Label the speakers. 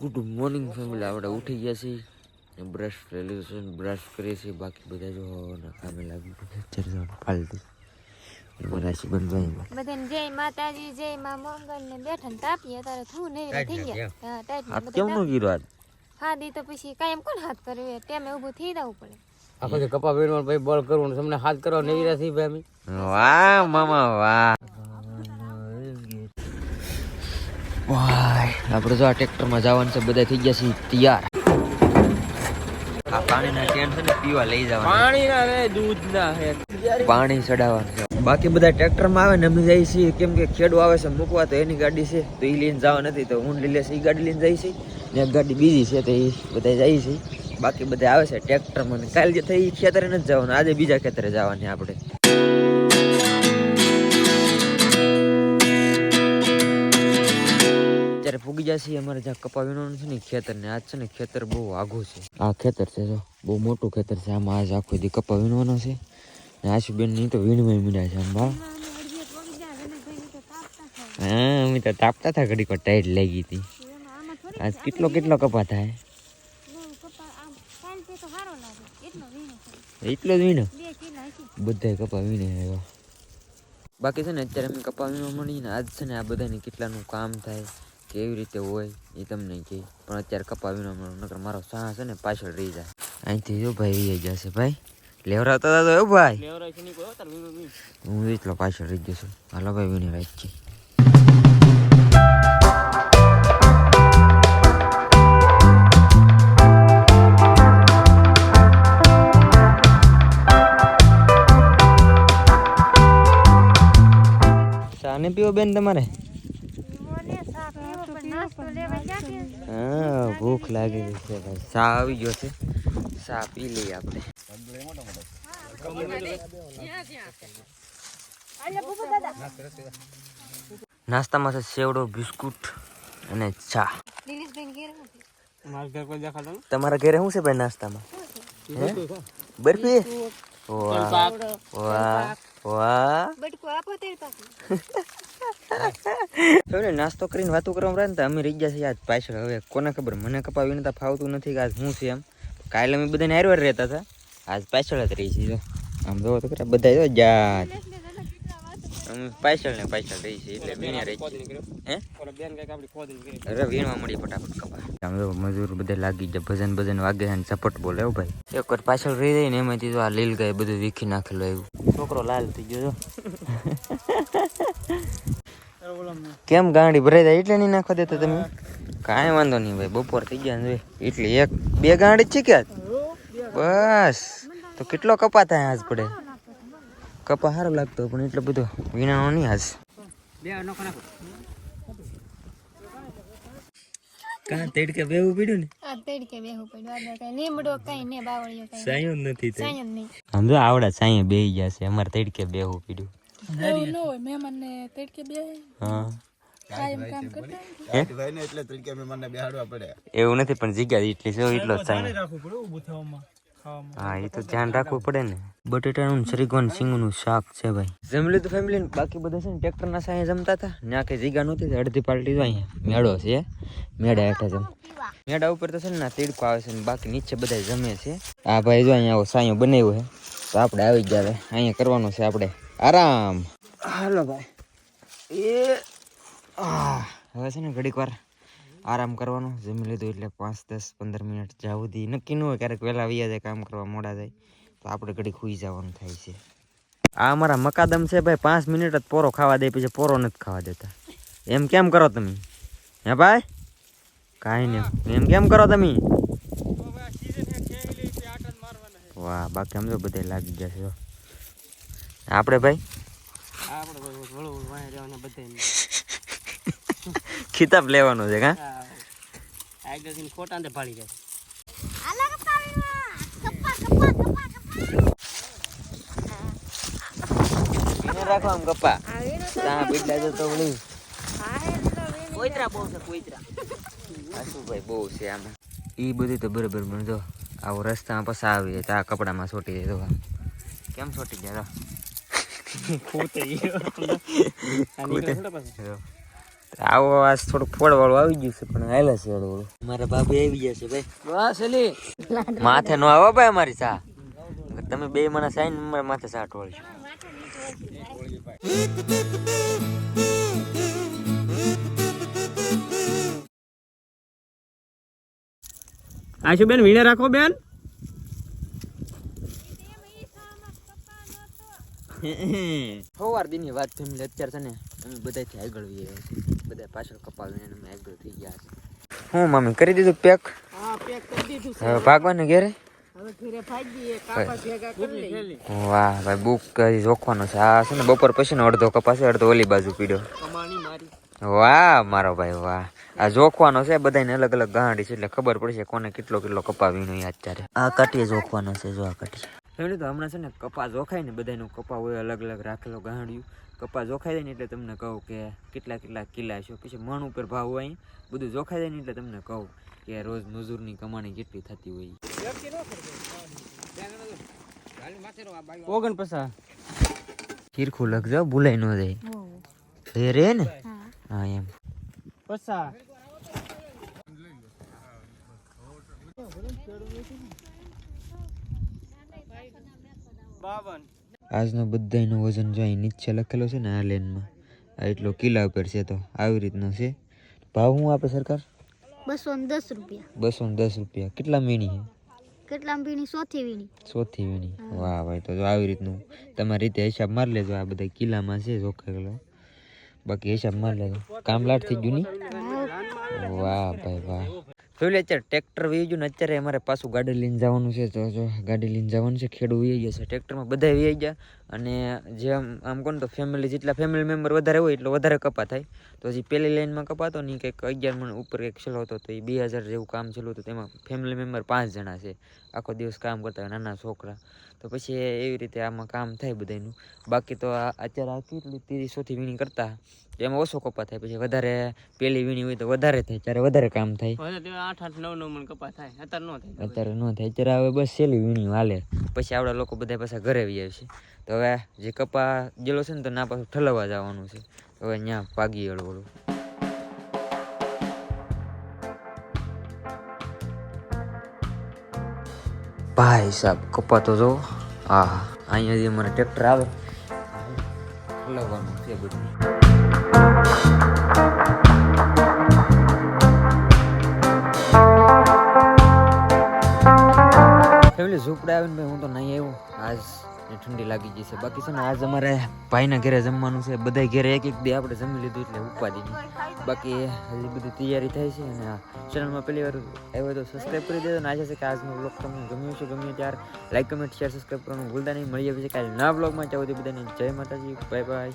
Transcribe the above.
Speaker 1: Good morning family આપણે ઉઠી ગયા છીએ. બ્રશ લઈ લીધું છે બ્રશ કરીએ છીએ. બાકી બધા જો કામે લાગી જો ફાલતું.
Speaker 2: બધાને જય માતાજી જય મા મંગલ ને બેઠા ને તાપીએ તારે થયું ને થઈ ગયા. હા ટાઈટ
Speaker 1: આ કેમનું ગીરો આજ?
Speaker 2: હા દી તો પછી કાયમ કોણ હાથ કર્યું ટેમે ઊભું થઈ જવું પડે.
Speaker 3: આખો કપા વીણવાનું ભાઈ બોલ કરવાનું તમને હાથ કરવા નહીં રહ્યા ભાઈ અમે.
Speaker 1: વાહ મામા વાહ. વાહ આપણે જો આ ટ્રેક્ટરમાં જવાનું છે બધા થઈ ગયા છે તૈયાર. આ પાણીના કેન છે ને પીવા લઈ જવાનું.
Speaker 3: પાણી રે હે.
Speaker 1: પાણી ચડાવવાનું બાકી બધા ટ્રેક્ટરમાં આવે ને અમે જઈએ છીએ કેમ કે ખેડૂ આવે છે મૂકવા તો એની ગાડી છે તો એ લઈને જવા નથી તો હું લઈ લેશે એ ગાડી લઈને જઈ છીએ. ને એક ગાડી બીજી છે તો એ બધા જઈએ છીએ. બાકી બધા આવે છે ટ્રેક્ટરમાં કાલે જે થઈ ખેતરે નથી જવાનું આજે બીજા ખેતરે જવાની આપણે. અત્યારે જશે અમારે જ્યાં કપા વીણવાનું છે ને ખેતર ને આજ છે ને ખેતર બહુ આઘું છે. આ ખેતર છે જો, બહુ મોટું ખેતર છે. આમાં આજ આખો દી કપા વીણવાનો છે. ને આશુબેનની તો વીણવાય મીડા છે આમ બા. હા, અમે તો તાપતા હતા ઘડીક ટાઈટ ટાઈટ લાગી હતી. આજ કેટલો કેટલો કપા થાય? એટલો જ વીણો? બધા કપા વીણે આવ્યો બાકી છે ને અત્યારે અમે કપા વીણવા મળીને આજ છે ને આ બધાને કેટલાનું કામ થાય. કેવી રીતે હોય એ તમને કહે. પણ અત્યારે કપા મળો નકર મારો સાહ છે ને પાછળ રહી જાય. અહીંથી જો ભાઈ રહી જશે ભાઈ. લેવરાતા હતા તો એવું ભાઈ.
Speaker 3: છે
Speaker 1: હું એટલો પાછળ રહી જશું હાલો ભાઈ વીણી રાખી શાને પીવો બેન તમારે? હા, ભૂખ લાગી ગઈ છે ભાઈ. ચા આવી ગયો છે. ચા પી લઈએ આપણે. નાસ્તામાં છે સેવડો, બિસ્કુટ અને ચા. તમારા ઘરે શું છે ભાઈ નાસ્તામાં? બરફી? વાહ વાહ
Speaker 2: બટકો
Speaker 1: હવે નાસ્તો કરીને વાતો કરવા રહે ને તો અમે રહી ગયા છીએ આજ પાછળ. હવે કોને ખબર? મને કપા તો ફાવતું નથી કે આજ હું છે એમ. કાલે અમે બધાને હારવાર રહેતા હતા. આજ પાછળ જ રહી છીએ આમ જોવો તો ખરા બધા જો જાત. પાછળ પાછળ રહી છીએ એટલે વીણવા મળી ફટાફટ મજૂર બધા લાગી જાય ભજન ભજન વાગે ઝપટ બોલે હો ભાઈ. એક પાછળ રહી જાય ને એમાંથી આ લીલ ગાય બધું વીખી નાખેલું આવ્યું. છોકરો લાલ થઈ ગયો કેમ ગાંડી ભરાઈ જાય? એટલે નહીં નાખવા દેતા તમે. કાંઈ વાંધો નહીં ભાઈ બપોર થઈ ગયા એટલે એક બે ગાંડી છે કે બસ. તો કેટલો કપા થાય આજ પડે? કપા સારો લાગતો પણ એટલો બધો વીણાનો નહીં આજ.
Speaker 3: બે નોખો નાખો.
Speaker 1: કાં તેડકે બેવું પડ્યું ને?
Speaker 2: આ તેડકે બેહું પડ્યું. આ કઈ લીમડો કઈ ને બાવળિયો કઈ.
Speaker 1: સાયો નથી
Speaker 2: સાયમ નહીં.
Speaker 1: આમ આવડા સાંયે બેહી ગયા છે અમારે તડકે બેહવું પડ્યું.
Speaker 4: એવું ન હોય મહેમાનને તડકે બે
Speaker 1: હા.
Speaker 4: કાયમ કામ કરતા
Speaker 1: એવું નથી પણ જગ્યા એટલી છે એટલો જ સાંય
Speaker 4: રાખવું પડે ઊભું થવામાં ખાવામાં.
Speaker 1: હા એ તો ધ્યાન રાખવું પડે ને. બટેટાનું શ્રીગોન સિંગનું શાક છે ભાઈ. જમલી તો ફેમિલી બાકી બધા છે ને ટ્રેક્ટરના સાહે જમતા હતા. ને આખી જગ્યા નહોતી અડધી પાલટી તો અહીંયા. મેળો છે મેળા હેઠા જમ. મેળા ઉપર તો છે ને તીડકો આવે છે ને બાકી નીચે બધા જમે છે. આ ભાઈ જો અહીંયા સાયો બનાવ્યું બનાવ્યો છે. તો આપણે આવી ગયા હવે. અહીંયા કરવાનું છે આપણે. આરામ. હાલો ભાઈ. એ આહ, હવે છે ને ઘડીક વાર આરામ કરવાનો. જમી લીધું એટલે પાંચ દસ પંદર મિનિટ જ્યાં સુધી નક્કી ન હોય ક્યારેક વહેલા આવ્યા જાય કામ કરવા મોડા જાય તો આપણે ઘડીક ખુઈ જવાનું થાય છે. આ અમારા મકાદમ છે ભાઈ પાંચ મિનિટ જ પોરો ખાવા દે પછી પોરો નથી ખાવા દેતા. એમ કેમ કરો તમે? હે ભાઈ? કાંઈ નહીં. એમ કેમ કરો તમે? વાહ બાકી સમજો તો બધે લાગી જશે છે જો. આપણે ભાઈ? ખિતાબ લેવાનો છે
Speaker 3: થી ખોટા ને ભાળી જાય.
Speaker 1: રાખો આમ કપ્પા ત્યાં બીટલા જતો વળી
Speaker 3: કોઈતરા બહુ છે કોઈતરા
Speaker 1: ભાઈ બહુ છે આમાં. એ બધું તો બરાબર પણ જો આવો રસ્તામાં પસાર આવી જાય તો આ કપડામાં સોટી જાય તો. કેમ સોટી જાય તો? આવો આજ થોડુંક ફળવાળું આવી ગયું છે પણ હાલે છે હળવું. મારા ભાભી આવી ગયા છે ભાઈ.
Speaker 3: બસ એલી
Speaker 1: માથે નો આવો ભાઈ અમારી સા તમે બે મને સાઈન મારા માથે ચા ઢોળજો
Speaker 3: આશુ બેન વીણે રાખો બેન?
Speaker 1: સવાર દીની વાત ફેમિલી અત્યારે છે ને અમે બધાથી આગળ વી રહ્યા છીએ. બધા પાછળ કપાવીને અમે આગળ થઈ ગયા છે હું મમ્મી કરી દીધું પેક?
Speaker 3: હા પેક કરી દીધું
Speaker 1: હવે ભાગવાનું ઘેરે? વાહ ભાઈ બુક કરી જોખવાનો છે. આ છે ને બપોર પછી ને અડધો કપાસે અડધો ઓલી બાજુ પીડ્યો.
Speaker 3: મારી.
Speaker 1: વાહ મારો ભાઈ વાહ. આ જોખવાનો છે બધાને અલગ અલગ ગાંડી છે એટલે ખબર પડશે કોને કેટલો કેટલો કપાવીનો અત્યારે. આ કાટીએ જોખવાનો છે જો આ કાટી. એનું તો હમણાં છે ને કપા જોખાય ને બધાનું કપા હોય અલગ અલગ રાખેલો ગાંડિયું. કપા જોખાઈ જાય ને એટલે તમને કહું કે કેટલા કેટલા કિલ્લા છે. પછી મણ ઉપર ભાવ હોય બધું જોખાઈ જાય ને એટલે તમને કહું કે રોજ મજૂરની કમાણી કેટલી થતી હોય.
Speaker 3: ઓગણ પસા
Speaker 1: તીરખું લખજો ભૂલાઈ ન જાય. રે ને? હા. એમ.
Speaker 3: પસા
Speaker 1: આજનો બધાનો વજન જો અહીં નીચે લખેલો છે ને આ લેનમાં. આ એટલો કિલા ઉપર છે તો આવી રીતનો છે. ભાવ શું આપે સરકાર?
Speaker 5: બસો ને દસ રૂપિયા.
Speaker 1: બસો ને દસ રૂપિયા. કેટલા મીણી છે?
Speaker 5: કેટલા વીણી સોથી વીણી.
Speaker 1: સોથી વીણી. વાહ ભાઈ તો જો આવી રીતનું તમારી રીતે હિસાબ મારી લેજો. આ બધા કિલ્લામાં છે જોખેલો બાકી હિસાબ મારી લેજો. કામ લાટ થઈ ગયું નહીં વાહ ભાઈ વાહ. જોઈ લે અત્યારે ટ્રેક્ટર વી ને અત્યારે અમારે પાછું ગાડી લઈને જવાનું છે. તો જો, ગાડી લઈને જવાનું છે. ખેડૂ વી ગયા છે. ટ્રેક્ટરમાં બધા વી ગયા અને જે આમ આમ કોણ તો ફેમિલી જેટલા ફેમિલી મેમ્બર વધારે હોય એટલો વધારે કપા થાય. તો હજી પહેલી લાઈનમાં કપાતો ને કંઈક અગિયાર મણ ઉપર કંઈક છેલ્લો હતો. તો એ બે હજાર જેવું કામ છેલ્લું હતું. તેમાં ફેમિલી મેમ્બર પાંચ જણા છે. આખો દિવસ કામ કરતા હોય નાના છોકરા. તો પછી એવી રીતે આમાં કામ થાય બધાનું બાકી તો અત્યારે આ કેટલી ત્રીસોથી વીણી કરતા. એમાં ઓછો કપા થાય. પછી વધારે પેલી વીણી હોય તો વધારે થાય. ત્યારે વધારે કામ થાય.
Speaker 3: આઠ આઠ નવ નવ મણ કપા થાય. અત્યારે ન થાય.
Speaker 1: અત્યારે ન થાય. અત્યારે હવે બસ સેલી વીણી હાલે. પછી આવડા લોકો બધા પાછા ઘરે આવી જાય છે તો હવે જે કપા ગયેલો છે ને તો ના પાછું ઠલવવા જવાનું છે. હવે ત્યાં પાગી હળવળું ભાઈ સાહેબ કપા તો જો હા. અહીંયા જે મને ટ્રેક્ટર આવે. ઠલવવાનું છે બધું. ફેમિલી ઝૂંપડે આવીને ભાઈ હું તો નહીં આવ્યો. આજ ને ઠંડી લાગી ગઈ છે. બાકી છે ને આજ અમારે ભાઈના ઘરે જમવાનું છે. બધા ઘરે એક એક દે આપણે જમી લીધું એટલે ઉપાડી દીધું બાકી હજી બધી તૈયારી થાય છે અને ચેનલમાં પહેલી વાર આવ્યો તો સબસ્ક્રાઈબ કરી દેજો અને આશા છે કે આજનો બ્લોગ તમને ગમ્યો છે ગમ્યો ત્યાર લાઈક કમેન્ટ શેર સબસ્ક્રાઈબ કરવાનું ભૂલતા નહીં. મળી આવે છે કાલે નવા બ્લોગમાં ચાહો બધાને જય માતાજી. Bye bye